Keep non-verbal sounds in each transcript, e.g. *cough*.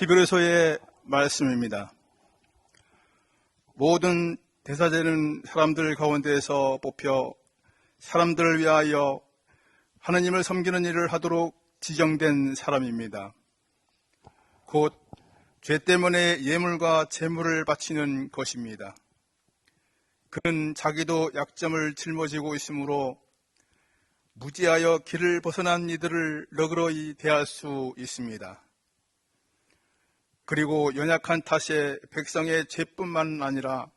히브리서의 말씀입니다. 모든 대사제는 사람들 가운데에서 뽑혀 사람들을 위하여 하나님을 섬기는 일을 하도록 지정된 사람입니다. 곧 죄 때문에 예물과 재물을 바치는 것입니다. 그는 자기도 약점을 짊어지고 있으므로 무지하여 길을 벗어난 이들을 너그러이 대할 수 있습니다. 그리고 연약한 탓에 백성의 죄뿐만 아니라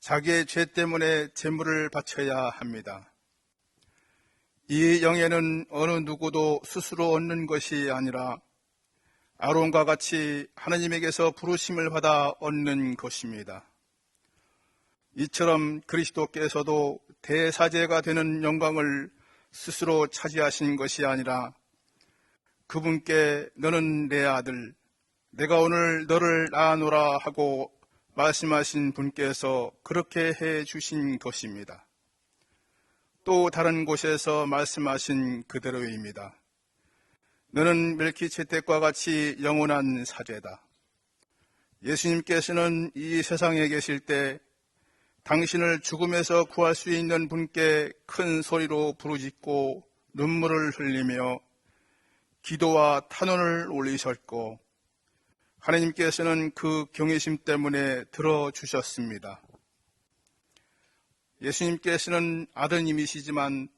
자기의 죄 때문에 재물을 바쳐야 합니다. 이 영예는 어느 누구도 스스로 얻는 것이 아니라 아론과 같이 하나님에게서 부르심을 받아 얻는 것입니다. 이처럼 그리스도께서도 대사제가 되는 영광을 스스로 차지하신 것이 아니라 그분께 너는 내 아들, 내가 오늘 너를 낳아노라 하고 말씀하신 분께서 그렇게 해 주신 것입니다. 또 다른 곳에서 말씀하신 그대로입니다. 너는 멜키체택과 같이 영원한 사제다. 예수님께서는 이 세상에 계실 때 당신을 죽음에서 구할 수 있는 분께 큰 소리로 부르짖고 눈물을 흘리며 기도와 탄원을 올리셨고 하나님께서는 그 경외심 때문에 들어주셨습니다. 예수님께서는 아드님이시지만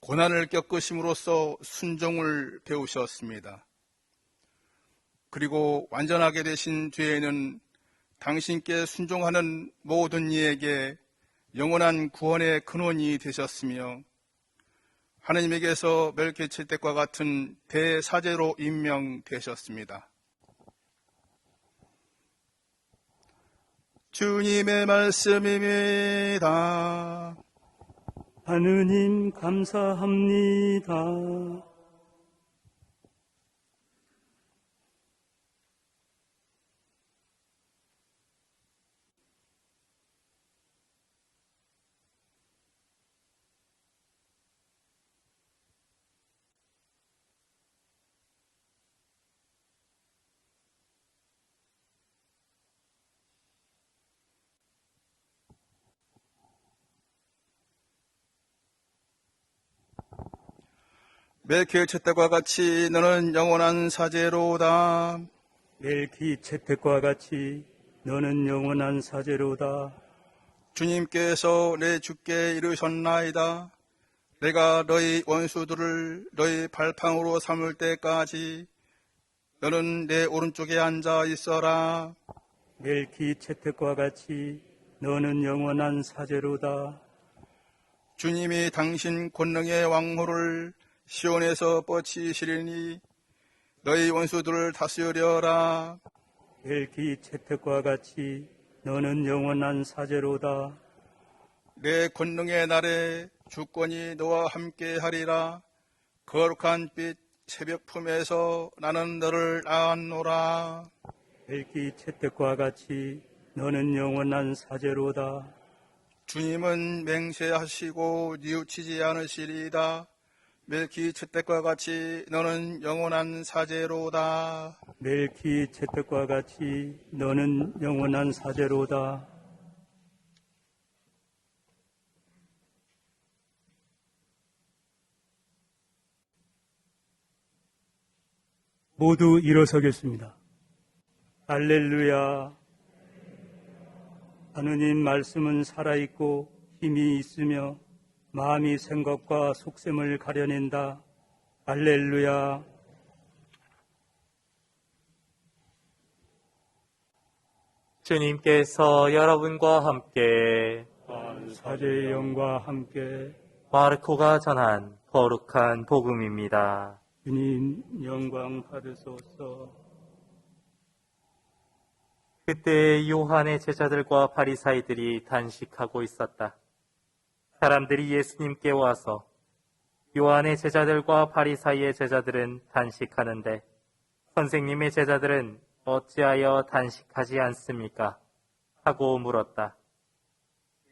고난을 겪으심으로써 순종을 배우셨습니다. 그리고 완전하게 되신 뒤에는 당신께 순종하는 모든 이에게 영원한 구원의 근원이 되셨으며 하나님에게서 멜케칠택과 같은 대사제로 임명되셨습니다. 주님의 말씀입니다. 하느님 감사합니다. 멜키체택과 같이 너는 영원한 사제로다. 멜키 채택과 같이 너는 영원한 사제로다. 주님께서 내 주께 이르셨나이다. 내가 너희 원수들을 너희 발팡으로 삼을 때까지 너는 내 오른쪽에 앉아 있어라. 멜키 채택과 같이 너는 영원한 사제로다. 주님이 당신 권능의 왕호를 시온에서 뻗치 시리니 너희 원수들을 다스려라. 멜키 채택과 같이 너는 영원한 사제로다. 내 권능의 날에 주권이 너와 함께 하리라. 거룩한 빛 새벽 품에서 나는 너를 낳았노라. 멜키 채택과 같이 너는 영원한 사제로다. 주님은 맹세하시고 뉘우치지 않으시리이다. 멜키 채택과 같이 너는 영원한 사제로다. 멜키 채택과 같이 너는 영원한 사제로다. 모두 일어서겠습니다. 할렐루야. 하느님 말씀은 살아있고 힘이 있으며 마음이 생각과 속셈을 가려낸다. 할렐루야. 주님께서 여러분과 함께 사제의 영과 함께 마르코가 전한 거룩한 복음입니다. 주님 영광 받으소서. 그때 요한의 제자들과 바리사이들이 단식하고 있었다. 사람들이 예수님께 와서 요한의 제자들과 바리사이의 제자들은 단식하는데 선생님의 제자들은 어찌하여 단식하지 않습니까? 하고 물었다.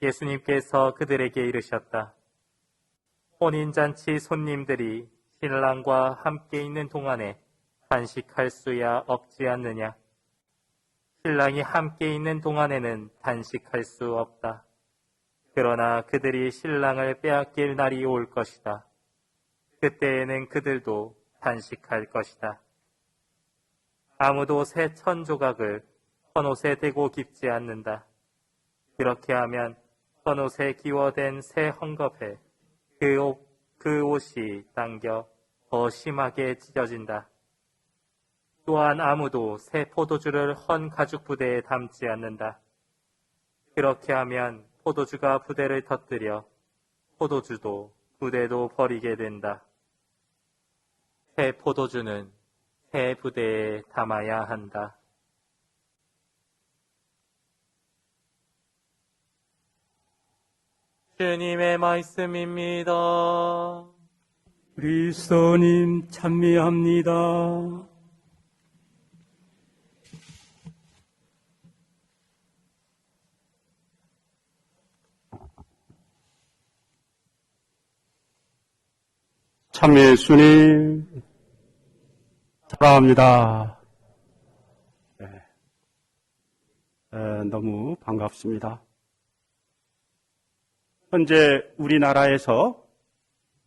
예수님께서 그들에게 이르셨다. 혼인잔치 손님들이 신랑과 함께 있는 동안에 단식할 수야 없지 않느냐? 신랑이 함께 있는 동안에는 단식할 수 없다. 그러나 그들이 신랑을 빼앗길 날이 올 것이다. 그때에는 그들도 단식할 것이다. 아무도 새 천 조각을 헌옷에 대고 깁지 않는다. 그렇게 하면 헌옷에 기워댄 새 헝겊에 그, 옷, 그 옷이 당겨 더 심하게 찢어진다. 또한 아무도 새 포도주를 헌 가죽 부대에 담지 않는다. 그렇게 하면 포도주가 부대를 터뜨려 포도주도 부대도 버리게 된다. 새 포도주는 새 부대에 담아야 한다. 주님의 말씀입니다. 그리스도님 찬미합니다. 참 예수님 사랑합니다. 네. 에, 너무 반갑습니다. 현재 우리나라에서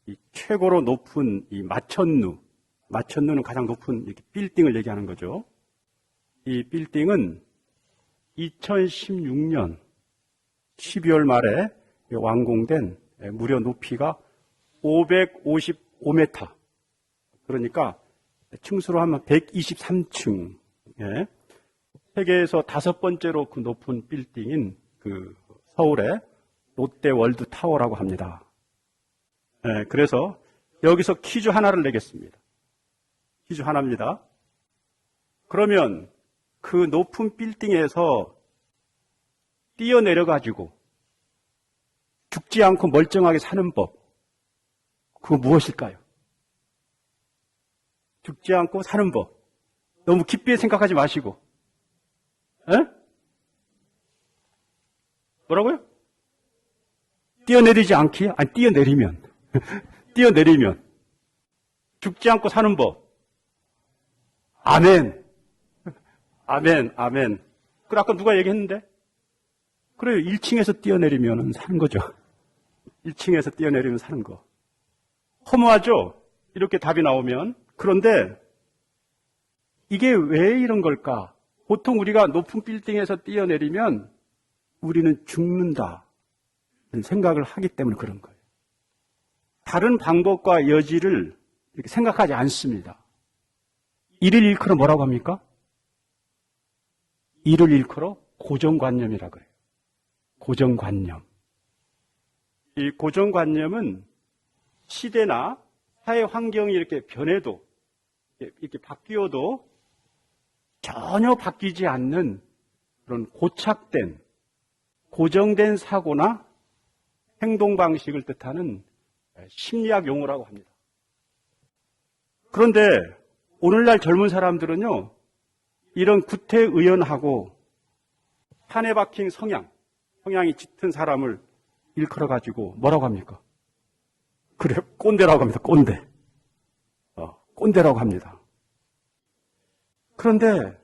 이 최고로 높은 이 마천루, 마천루는 가장 높은 이렇게 빌딩을 얘기하는 거죠. 이 빌딩은 2016년 12월 말에 완공된 에, 무려 높이가 555m. 그러니까 층수로 하면 123층. 예. 세계에서 다섯 번째로 그 높은 빌딩인 그 서울의 롯데 월드 타워라고 합니다. 예, 그래서 여기서 퀴즈 하나를 내겠습니다. 퀴즈 하나입니다. 그러면 그 높은 빌딩에서 뛰어내려가지고 죽지 않고 멀쩡하게 사는 법. 그거 무엇일까요? 죽지 않고 사는 법. 너무 깊게 생각하지 마시고. 에? 뭐라고요? 뛰어내리지 않기? 아니, 뛰어내리면. *laughs* 뛰어내리면. 죽지 않고 사는 법. 아멘. 아멘, 아멘. 그 아까 누가 얘기했는데? 그래요. 1층에서 뛰어내리면 사는 거죠. 1층에서 뛰어내리면 사는 거. 허무하죠? 이렇게 답이 나오면. 그런데 이게 왜 이런 걸까? 보통 우리가 높은 빌딩에서 뛰어내리면 우리는 죽는다. 는 생각을 하기 때문에 그런 거예요. 다른 방법과 여지를 이렇게 생각하지 않습니다. 이를 일컬어 뭐라고 합니까? 이를 일컬어 고정관념이라고 해요. 고정관념. 이 고정관념은 시대나 사회 환경이 이렇게 변해도 이렇게 바뀌어도 전혀 바뀌지 않는 그런 고착된 고정된 사고나 행동 방식을 뜻하는 심리학 용어라고 합니다. 그런데 오늘날 젊은 사람들은요, 이런 구태의연하고 판에 박힌 성향, 성향이 짙은 사람을 일컬어 가지고 뭐라고 합니까? 그래, 꼰대라고 합니다. 꼰대. 어, 꼰대라고 합니다. 그런데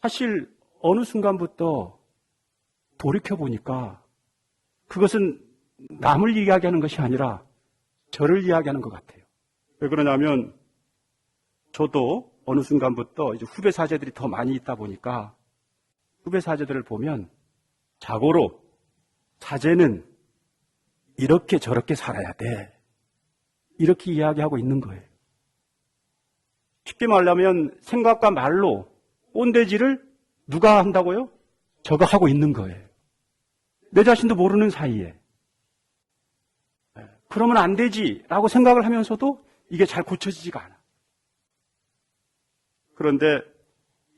사실 어느 순간부터 돌이켜 보니까 그것은 남을 이야기하는 것이 아니라 저를 이야기하는 것 같아요. 왜 그러냐면 저도 어느 순간부터 이제 후배 사제들이 더 많이 있다 보니까 후배 사제들을 보면 자고로 사제는 이렇게 저렇게 살아야 돼. 이렇게 이야기하고 있는 거예요. 쉽게 말하면 생각과 말로 꼰대질을 누가 한다고요? 저가 하고 있는 거예요. 내 자신도 모르는 사이에. 그러면 안 되지라고 생각을 하면서도 이게 잘 고쳐지지가 않아. 그런데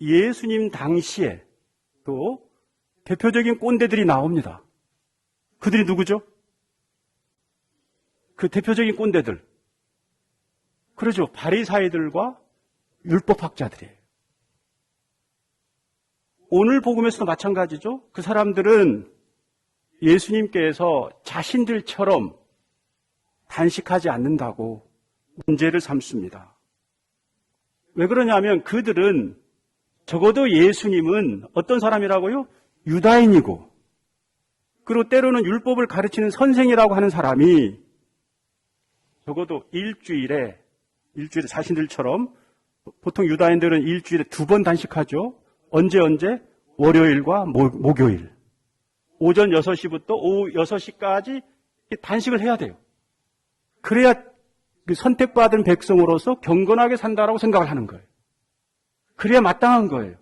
예수님 당시에 또 대표적인 꼰대들이 나옵니다. 그들이 누구죠? 그 대표적인 꼰대들. 그러죠. 바리사이들과 율법학자들이에요. 오늘 복음에서도 마찬가지죠. 그 사람들은 예수님께서 자신들처럼 단식하지 않는다고 문제를 삼습니다. 왜 그러냐면 그들은 적어도 예수님은 어떤 사람이라고요? 유다인이고, 그리고 때로는 율법을 가르치는 선생이라고 하는 사람이 적어도 일주일에, 일주일에 자신들처럼 보통 유다인들은 일주일에 두 번 단식하죠. 언제 언제? 월요일과 목, 목요일. 오전 6시부터 오후 6시까지 단식을 해야 돼요. 그래야 그 선택받은 백성으로서 경건하게 산다라고 생각을 하는 거예요. 그래야 마땅한 거예요.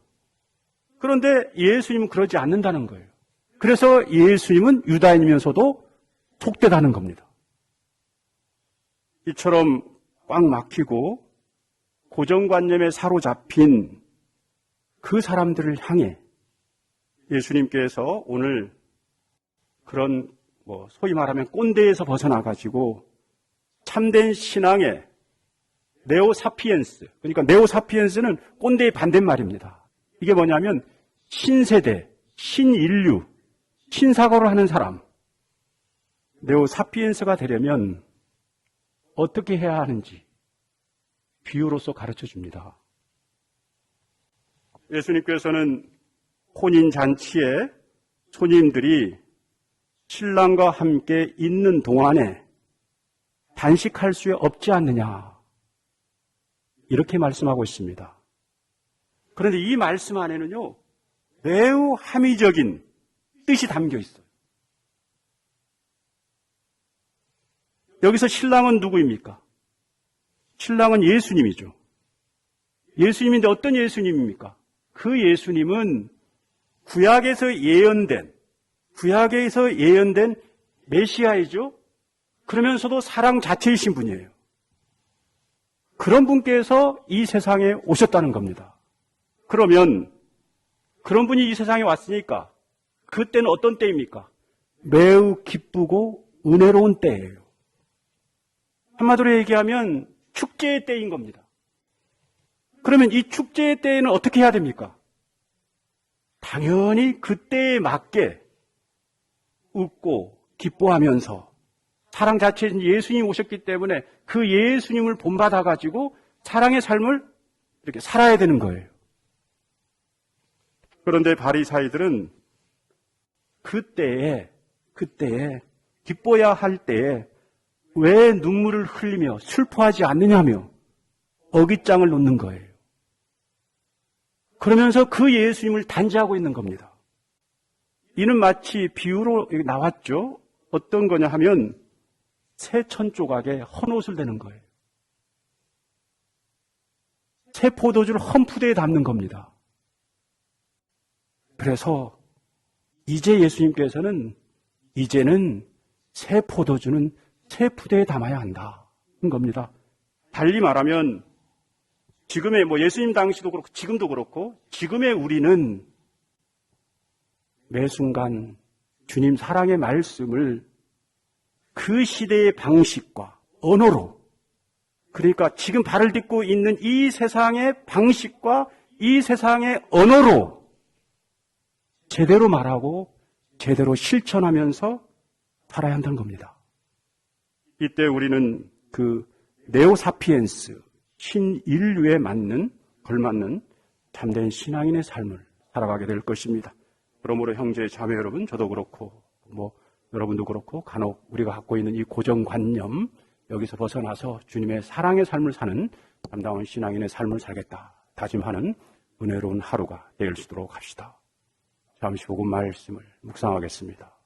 그런데 예수님은 그러지 않는다는 거예요. 그래서 예수님은 유다인이면서도 속되다는 겁니다. 이처럼 꽉 막히고 고정관념에 사로잡힌 그 사람들을 향해 예수님께서 오늘 그런 뭐 소위 말하면 꼰대에서 벗어나 가지고 참된 신앙의 네오 사피엔스 그러니까 네오 사피엔스는 꼰대의 반대말입니다. 이게 뭐냐면 신세대, 신인류, 신사고를 하는 사람 네오 사피엔스가 되려면 어떻게 해야 하는지 비유로서 가르쳐 줍니다. 예수님께서는 혼인 잔치에 손님들이 신랑과 함께 있는 동안에 단식할 수 없지 않느냐. 이렇게 말씀하고 있습니다. 그런데 이 말씀 안에는요, 매우 함의적인 뜻이 담겨 있어요. 여기서 신랑은 누구입니까? 신랑은 예수님이죠. 예수님인데 어떤 예수님입니까? 그 예수님은 구약에서 예언된, 구약에서 예언된 메시아이죠? 그러면서도 사랑 자체이신 분이에요. 그런 분께서 이 세상에 오셨다는 겁니다. 그러면 그런 분이 이 세상에 왔으니까 그때는 어떤 때입니까? 매우 기쁘고 은혜로운 때예요. 한마디로 얘기하면 축제의 때인 겁니다. 그러면 이 축제의 때에는 어떻게 해야 됩니까? 당연히 그때에 맞게 웃고 기뻐하면서 사랑 자체인 예수님이 오셨기 때문에 그 예수님을 본받아 가지고 사랑의 삶을 이렇게 살아야 되는 거예요. 그런데 바리사이들은 그때에 그때에 기뻐야 할 때에 왜 눈물을 흘리며 슬퍼하지 않느냐며 어깃장을 놓는 거예요. 그러면서 그 예수님을 단지하고 있는 겁니다. 이는 마치 비유로 나왔죠. 어떤 거냐 하면 새 천 조각에 헌옷을 대는 거예요. 새 포도주를 험푸대에 담는 겁니다. 그래서 이제 예수님께서는 이제는 새 포도주는 새 푸대에 담아야 한다는 겁니다. 달리 말하면 지금의 뭐 예수님 당시도 그렇고 지금도 그렇고 지금의 우리는 매 순간 주님 사랑의 말씀을 그 시대의 방식과 언어로 그러니까 지금 발을 딛고 있는 이 세상의 방식과 이 세상의 언어로 제대로 말하고 제대로 실천하면서 살아야 한다는 겁니다. 이때 우리는 그 네오사피엔스 신인류에 맞는 걸맞는 참된 신앙인의 삶을 살아가게 될 것입니다. 그러므로 형제 자매 여러분 저도 그렇고 뭐 여러분도 그렇고 간혹 우리가 갖고 있는 이 고정관념 여기서 벗어나서 주님의 사랑의 삶을 사는 담다운 신앙인의 삶을 살겠다 다짐하는 은혜로운 하루가 될수 있도록 합시다. 잠시 복음 말씀을 묵상하겠습니다.